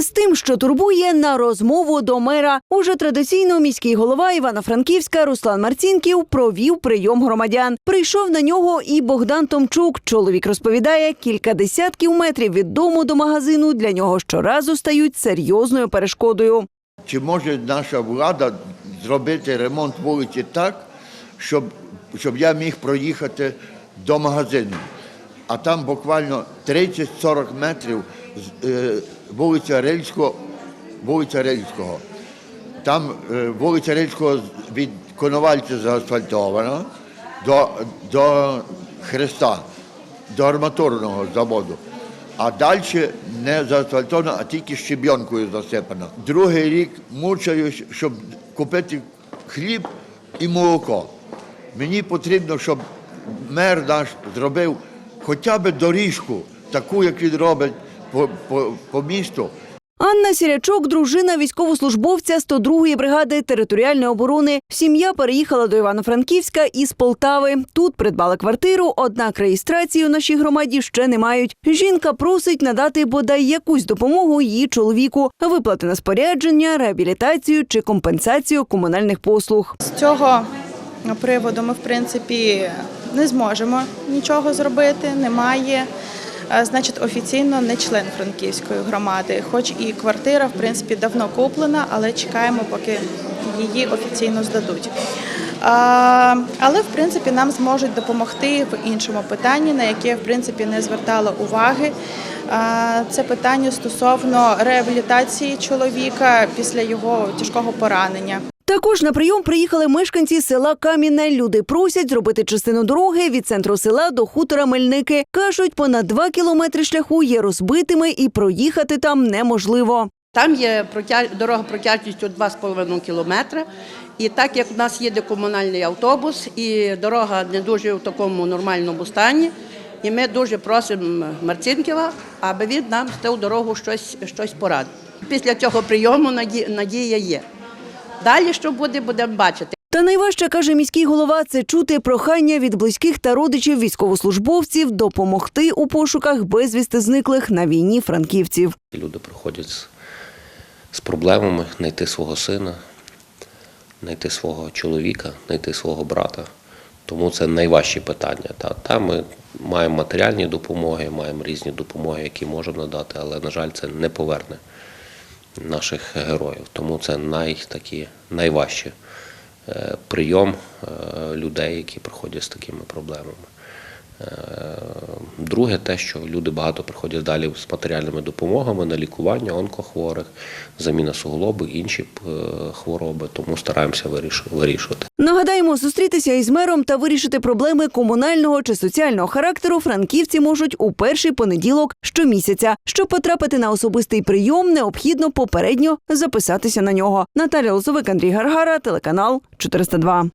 І з тим, що турбує на розмову до мера. Уже традиційно міський голова Івано-Франківська Руслан Марцінків провів прийом громадян. Прийшов на нього і Богдан Томчук. Чоловік розповідає, кілька десятків метрів від дому до магазину для нього щоразу стають серйозною перешкодою. Чи може наша влада зробити ремонт вулиці так, щоб, щоб я міг проїхати до магазину? А там буквально 30-40 метрів е, вулиця Рильського, вулиця Рильського. Там е, вулиця Рильського з- від Коновальця заасфальтована до, до Хреста, до арматурного заводу. А далі не заасфальтовано, а тільки щебінкою засипано. Другий рік мучаюсь, щоб купити хліб і молоко. Мені потрібно, щоб мер наш зробив хоча б доріжку, таку, як він робить по, по, по місту. Анна Сірячок, дружина військовослужбовця 102-ї бригади територіальної оборони. Сім'я переїхала до Івано-Франківська із Полтави. Тут придбала квартиру, однак реєстрацію в нашій громаді ще не мають. Жінка просить надати бодай якусь допомогу її чоловіку, виплати на спорядження, реабілітацію чи компенсацію комунальних послуг. З цього приводу ми, в принципі, не зможемо нічого зробити. Немає, значить, офіційно не член франківської громади, хоч і квартира, в принципі, давно куплена, але чекаємо, поки її офіційно здадуть. Але в принципі нам зможуть допомогти в іншому питанні, на яке в принципі не звертала уваги. Це питання стосовно реабілітації чоловіка після його тяжкого поранення. Також на прийом приїхали мешканці села Кам'яне. Люди просять зробити частину дороги від центру села до хутора Мельники. Кажуть, понад два кілометри шляху є розбитими і проїхати там неможливо. Там є дорога протяжністю 2,5 кілометри. І так як в нас їде комунальний автобус, і дорога не дуже в такому нормальному стані, і ми дуже просимо Марцинківа, аби він нам з ту дорогу щось, щось порадив. Після цього прийому наді- надія є. Далі що буде, будемо бачити. Та найважче, каже міський голова, це чути прохання від близьких та родичів військовослужбовців допомогти у пошуках безвісти зниклих на війні франківців. Люди приходять з, з проблемами знайти свого сина, знайти свого чоловіка, знайти свого брата. Тому це найважчі питання. Та, та ми маємо матеріальні допомоги, маємо різні допомоги, які можемо надати, але, на жаль, це не поверне наших героїв. Тому це най, такі, найважчі е, прийом е, людей, які приходять з такими проблемами. Е, Друге, те, що люди багато приходять далі з матеріальними допомогами на лікування онкохворих, заміна суглоби, інші е, хвороби, тому стараємося виріш- вирішувати. Нагадаємо, зустрітися із мером та вирішити проблеми комунального чи соціального характеру франківці можуть у перший понеділок щомісяця. Щоб потрапити на особистий прийом, необхідно попередньо записатися на нього. Наталя Лозовик, Андрій Гаргара, телеканал 402.